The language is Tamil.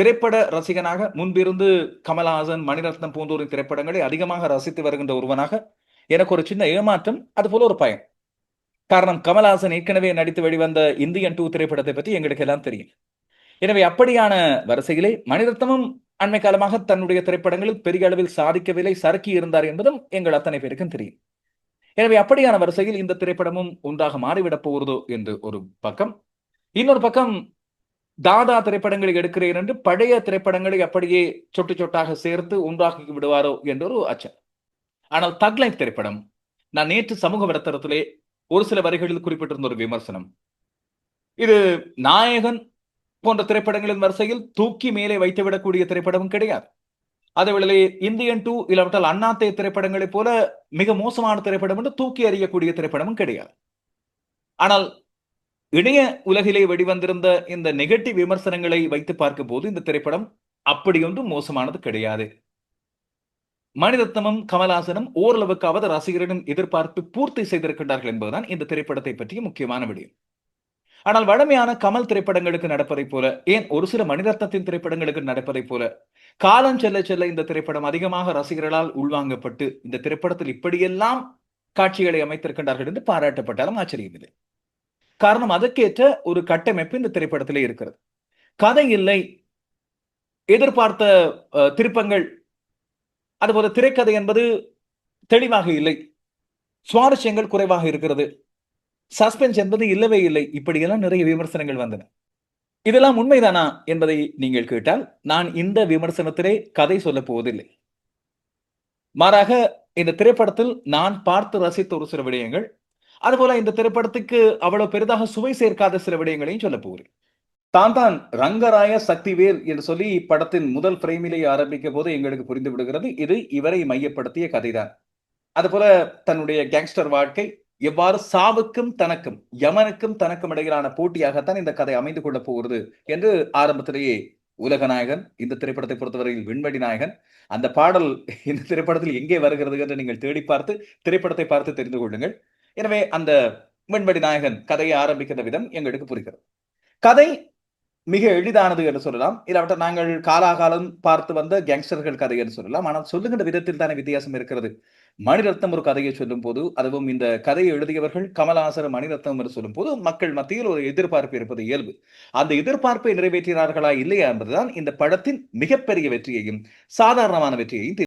திரைப்பட ரசிகனாக முன்பிருந்து கமலஹாசன், மணிரத்னம் போன்றோரின் திரைப்படங்களை அதிகமாக ரசித்து வருகின்ற ஒருவனாக, எனக்கு ஒரு சின்ன ஏமாற்றம், அது போல ஒரு பயம். காரணம் கமலஹாசன் ஏற்கனவே நடித்து வெளிவந்த இந்தியன் டூ திரைப்படத்தை பற்றி எங்களுக்கு எல்லாம் தெரியும். எனவே அப்படியான வரிசையிலே மணிரத்னமும் அண்மை காலமாக தன்னுடைய திரைப்படங்களில் பெரிய அளவில் சாதிக்கவில்லை, சறுக்கி இருந்தார் என்பதும் எங்கள் அத்தனை பேருக்கும் தெரியும். எனவே அப்படியான வரிசையில் இந்த திரைப்படமும் ஒன்றாக மாறிவிடப் போகிறதோ என்று ஒரு பக்கம். இன்னொரு பக்கம் தாதா திரைப்படங்களை எடுக்கிறேன் என்று பழைய திரைப்படங்களை அப்படியே சொட்டு சொட்டாக சேர்த்து ஒன்றாக்கி விடுவாரோ என்ற ஒரு அச்சம். ஆனால் தக் திரைப்படம், நான் நேற்று சமூக வலைத்தளத்திலே ஒரு சில வரிகளில் குறிப்பிட்டிருந்த ஒரு விமர்சனம். இது நாயகன் போன்ற திரைப்படங்களின் வரிசையில் தூக்கி மேலே வைத்துவிடக்கூடிய திரைப்படமும் கிடையாது. அதேவேளையிலே இந்தியன் டூ இல்லாவிட்டால் அண்ணாத்தை திரைப்படங்களைப் போல மிக மோசமான திரைப்படம் என்று தூக்கி அறியக்கூடிய திரைப்படமும் கிடையாது. ஆனால் இணைய உலகிலே வெளிவந்திருந்த இந்த நெகட்டிவ் விமர்சனங்களை வைத்து பார்க்கும் போது இந்த திரைப்படம் அப்படியொன்றும் மோசமானது கிடையாது. மணிரத்னமும், கமலாசனும் ஓரளவுக்காவது ரசிகரிடம் எதிர்பார்ப்பு பூர்த்தி செய்திருக்கின்றார்கள் என்பதுதான் இந்த திரைப்படத்தை பற்றிய முக்கியமான விடயம். ஆனால் வழமையான கமல் திரைப்படங்களுக்கு நடப்பதைப் போல, ஏன் ஒரு சில மணிரத்னத்தின் திரைப்படங்களுக்கு நடப்பதைப் போல, காலம் செல்ல செல்ல இந்த திரைப்படம் அதிகமாக ரசிகர்களால் உள்வாங்கப்பட்டு, இந்த திரைப்படத்தில் இப்படியெல்லாம் காட்சிகளை அமைத்திருக்கின்றார்கள் என்று பாராட்டப்பட்டாலும் ஆச்சரியமில்லை. காரணம் அதற்கேற்ற ஒரு கட்டமைப்பு இந்த திரைப்படத்திலே இருக்கிறது. கதை இல்லை. எதிர்பார்த்த திருப்பங்கள் அதுபோல திரைக்கதை என்பது தெளிவாக இல்லை. சுவாரஸ்யங்கள் குறைவாக இருக்கிறது. சஸ்பென்ஸ் என்பது இல்லவே இல்லை. இப்படியெல்லாம் நிறைய விமர்சனங்கள் வந்தன. இதெல்லாம் உண்மைதானா என்பதை நீங்கள் கேட்டால், நான் இந்த விமர்சனத்திலே கதை சொல்லப் போவதில்லை. மாறாக இந்த திரைப்படத்தில் நான் பார்த்து ரசித்த ஒரு சில விடயங்கள், அதுபோல இந்த திரைப்படத்துக்கு அவ்வளவு பெரிதாக சுவை சேர்க்காத சில விடயங்களையும் சொல்லப் போகிறேன். தான் தான் ரங்கராய சக்திவேல் என்று சொல்லி படத்தின் முதல் ஃப்ரேமிலே ஆரம்பிக்கும் போது எங்களுக்கு புரிந்து விடுகிறது, இது இவரை மையப்படுத்திய கதைதான். அதுபோல தன்னுடைய கேங்ஸ்டர் வாழ்க்கை எவ்வாறு சாவுக்கும் தனக்கும், யமனுக்கும் தனக்கும் இடையிலான போட்டியாகத்தான் இந்த கதை அமைந்து கொள்ள போகிறது என்று ஆரம்பத்திலேயே உலகநாயகன், இந்த திரைப்படத்தை பொறுத்தவரையில் விண்வெடி நாயகன், அந்த பாடல் இந்த திரைப்படத்தில் எங்கே வருகிறது என்று நீங்கள் தேடி பார்த்து, திரைப்படத்தை பார்த்து தெரிந்து கொள்ளுங்கள். எனவே அந்த விண்வெளி நாயகன் கதையை ஆரம்பிக்கிற விதம் எங்களுக்கு புரிகிறது. கதை மிக எளிதானது என்று சொல்லலாம். இல்லாவிட்ட நாங்கள் காலாகாலம் பார்த்து வந்த கேங்ஸ்டர்கள் கதை என்று சொல்லலாம். ஆனால் சொல்லுகின்ற விதத்தில் தானே வித்தியாசம் இருக்கிறது. மணிரத்னம் ஒரு கதையை சொல்லும் போது அதுவும் இந்த கதையை எழுதியவர்கள் கமலாசர மணிரத்னம் என்று சொல்லும் போது மக்கள் மத்தியில் ஒரு எதிர்பார்ப்பு இருப்பது இயல்பு. அந்த எதிர்பார்ப்பை நிறைவேற்றினார்களா இல்லையா என்பதுதான் இந்த படத்தின் மிகப்பெரிய வெற்றியையும், சாதாரணமான வெற்றியையும்